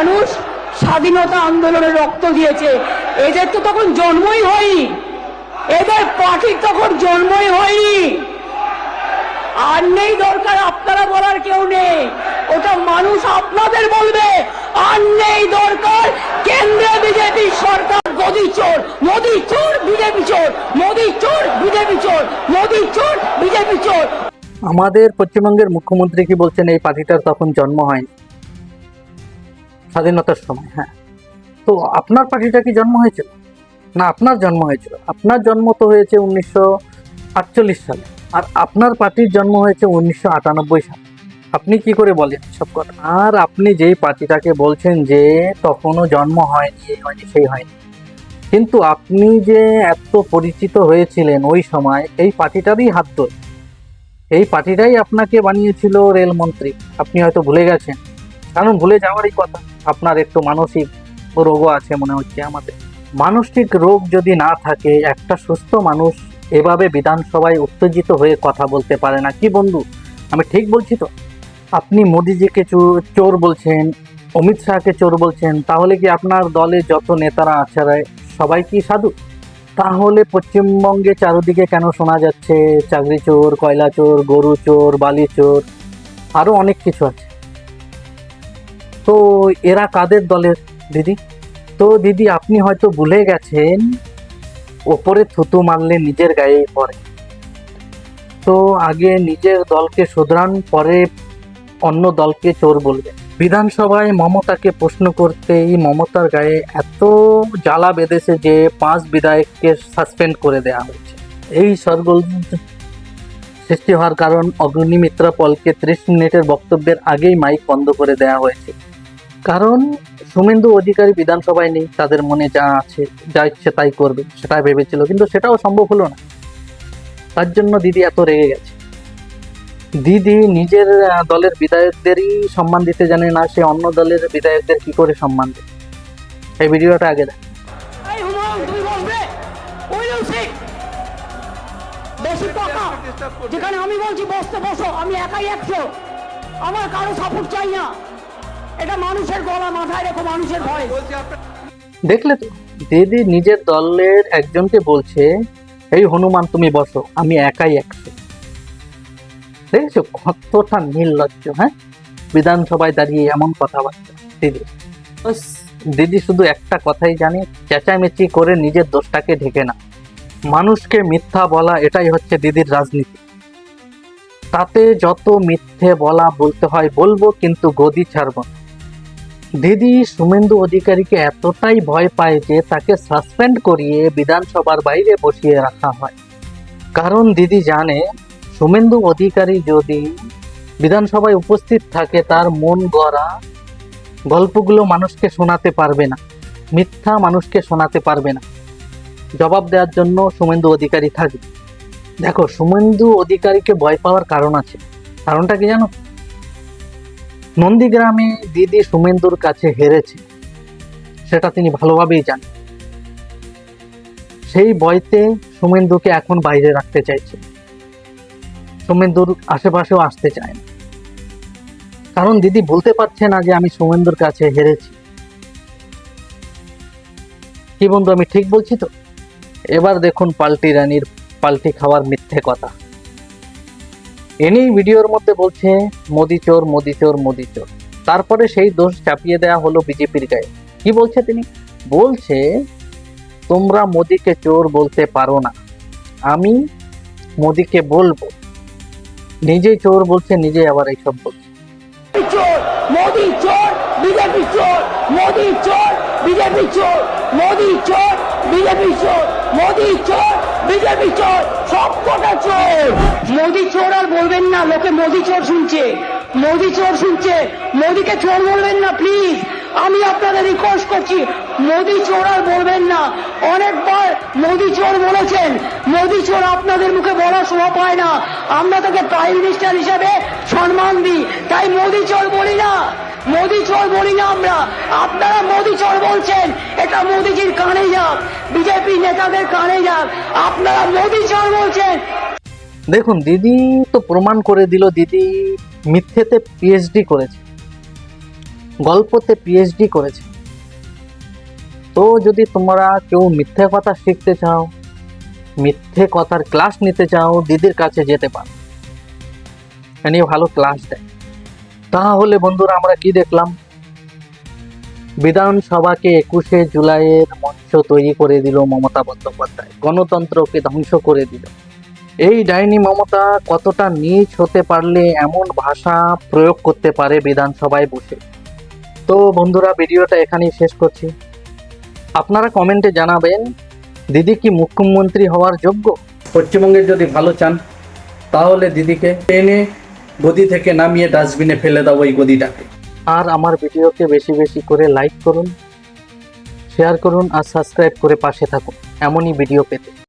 মানুষ স্বাধীনতা আন্দোলনে রক্ত দিয়েছে। এদের তো তখন জন্মই হয়নি। এদের পার্টির তখন জন্মই হয়নি। আর নেই দরকার আপনারা বলার কেউ নেই। ওটা মানুষ আপনাদের বলবে। আর নেই দরকার কেন্দ্রে বিজেপি সরকার। গদি চোর, মোদি চোর, বিজেপি চোর, মোদি চোর, বিজেপি চোর, মোদি চোর, বিজেপি চোর। আমাদের পশ্চিমবঙ্গের মুখ্যমন্ত্রী কি বলছেন? এই পার্টিটার তখন জন্ম হয়নি। স্বাধীনতার সময় হ্যাঁ। তো আপনার পার্টিটা কি জন্ম হয়েছিল? না, আপনার জন্ম হয়েছিল। আপনার জন্ম তো হয়েছে উনিশশো আটচল্লিশ সালে আর আপনার পার্টির জন্ম হয়েছে উনিশশো আটানব্বই সালে। আপনি কি করে বলেন সব কথা? আর আপনি যেই পার্টিটাকে বলছেন যে তখনও জন্ম হয়নি, এই হয়নি, সেই হয়নি। কিন্তু আপনি যে এত পরিচিত হয়েছিলেন ওই সময়, এই পার্টিটারই হাত ধরে। এই পার্টিটাই আপনাকে বানিয়েছিল রেলমন্ত্রী। আপনি হয়তো ভুলে গেছেন। কারণ ভুলে যাওয়ারই কথা। আপনার একটু মানসিক রোগও আছে মনে হচ্ছে আমাদের। মানসিক রোগ যদি না থাকে, একটা সুস্থ মানুষ এভাবে বিধানসভায় উত্তেজিত হয়ে কথা বলতে পারে না। কি বন্ধু? আমি ঠিক বলছি তো? আপনি মোদিজিকে চোর বলছেন, অমিত শাহকে চোর বলছেন, তাহলে কি আপনার দলে যত নেতারা আছে সবাই কি সাধু? তাহলে পশ্চিমবঙ্গে চারিদিকে কেন শোনা যাচ্ছে, চাকরি চোর, কয়লা চোর, গরু চোর, বালি চোর আরও অনেক কিছু আছে। তো এরা কাদের দলের দিদি? তো দিদি, আপনি হয়তো ভুলে গেছেন, ওপরে থুতু মারলে নিজের গায়েই পড়ে। তো আগে নিজের দলকে শুধরান, পরে অন্য দলকে চোর বলবে। বিধানসভায় মমতাকে প্রশ্ন করতেই মমতার গায়ে এত জ্বালা বেঁধেছে যে পাঁচ বিধায়ককে সাসপেন্ড করে দেওয়া হয়েছে। এই সরগোল সৃষ্টি হওয়ার কারণ অগ্নিমিত্রা পলকে ত্রিশ মিনিটের বক্তব্যের আগেই মাইক বন্ধ করে দেওয়া হয়েছে। কারণ শুভেন্দু অধিকারী বিধানসভায় নেই, তাদের মনে যা আছে, যা ইচ্ছে তাই করবে, সেটাই ভেবেছিল, কিন্তু সেটাও সম্ভব হলো না। তার জন্য দিদি এত রেগে গেছে। দিদি নিজের দলের বিধায়কদেরই সম্মান দিতে জানে না, সে অন্য দলের বিধায়কদের কি করে সম্মান দেয়? এই ভিডিওটা আগে দেখ। যেখানে আমি বলছি, বসতে বসো, আমি একাই একশো। আমার কারও সাপোর্ট চাই না। দেখলে তো দিদি নিজের দলের একজনকে বলছে এই হনুমান, তুমি বসো, আমি একাই একশো। দেখেছ কতটা নির্লজ্জ হ্যাঁ? বিধানসভায় দাঁড়িয়ে এমন কথাবার্তা। দিদি দিদি শুধু একটা কথাই জানে, চেঁচামেচি করে নিজের দোষটাকে ঢেকে না মানুষকে মিথ্যা বলা, এটাই হচ্ছে দিদির রাজনীতি। তাতে যত মিথ্যে বলা বলতে হয়, বলব, কিন্তু গদি ছাড়ব না। দিদি সুমেন্দু অধিকারীকে এতটাই ভয় পায় যে তাকে সাসপেন্ড করিয়ে বিধানসভার বাইরে বসিয়ে রাখা হয়। কারণ দিদি জানে, সুমেন্দু অধিকারী যদি বিধানসভায় উপস্থিত থাকে, তার মন গড়া গল্পগুলো মানুষকে শোনাতে পারবে না, মিথ্যা মানুষকে শোনাতে পারবে না। জবাব দেওয়ার জন্য সুমেন্দু অধিকারী থাকবে। দেখো, সুমেন্দু অধিকারীকে ভয় পাওয়ার কারণ আছে। কারণটা কি জানো? নন্দীগ্রামে দিদি সুমেন্দুর কাছে হেরেছে। সেটা তিনি ভালোভাবেই জানেন। সেই বয়তে সুমেন্দুকে এখন বাইরে রাখতে চাইছে। সুমেন্দুর আশেপাশেও আসতে চায় না। কারণ দিদি বলতে পারছে না যে আমি সুমেন্দুর কাছে হেরেছি। কি বন্ধু, আমি ঠিক বলছি তো? এবার দেখুন পাল্টি রানীর পাল্টি খাওয়ার মিথ্যে কথা। এনেই ভিডিওর মধ্যে বলছে, মোদি চোর মোদি চোর মোদি চোর। তারপরে সেই দোষ চাপিয়ে দেওয়া হলো বিজেপির গায়ে। কি বলছে তিনি? বলছে, তোমরা মোদিকে চোর বলতে পারো না। আমি মোদিকে বলব। নিজেই চোর বলছে নিজে আবার এইসব বলছে। চোর। মোদি চোর আর বলবেন না লোকে মোদি চোর শুনছে মোদি চোর শুনছে মোদিকে চোর বলবেন না প্লিজ আমি আপনাদের রিকোয়েস্ট করছি মোদি চোর আর বলবেন না অনেকবার মোদি চোর বলেছেন মোদি চোর আপনাদের মুখে বলা শোভা পায় না আমরা তাকে প্রাইম মিনিস্টার হিসেবে সম্মান দিই তাই মোদি চোর বলি না মোদি চোর বলি না আমরা আপনারা মোদি চোর বলছেন এটা মোদিজির কানে যাক বিজেপি নেতাদের কানে যাক আপনারা মোদি চোর বলছেন দেখুন, দিদি তো প্রমাণ করে দিল, দিদি মিথ্যেতে পিএইচডি করেছে, গল্পতে পিএইচডি করেছে। তো যদি তোমরা কেউ মিথ্যে কথা শিখতে চাও, মিথ্যে কথার ক্লাস নিতে চাও, দিদির কাছে যেতে পারো। এনি ভালো ক্লাস দেয়। তাহলে বন্ধুরা, আমরা কি দেখলাম? বিধানসভাকে একুশে জুলাইয়ের মঞ্চ তৈরি করে দিল মমতা বন্দ্যোপাধ্যায়। গণতন্ত্রকে ধ্বংস করে দিল। এই ডাইনি মমতা কতটা নিচ হতে পারলে এমন ভাষা প্রয়োগ করতে পারে বিধানসভায় বসে? তো বন্ধুরা ভিডিওটা এখানেই শেষ করছি। আপনারা কমেন্টে জানাবেন দিদি কি মুখ্যমন্ত্রী হওয়ার যোগ্য? পশ্চিমবঙ্গের যদি ভালো চান তাহলে দিদিকে টেনে গদি থেকে নামিয়ে ডাস্টবিনে ফেলে দাও ওই গদিটাকে। আর আমার ভিডিওকে বেশি বেশি করে লাইক করুন শেয়ার করুন আর সাবস্ক্রাইব করে পাশে থাকুন। এমনই ভিডিও পেতে।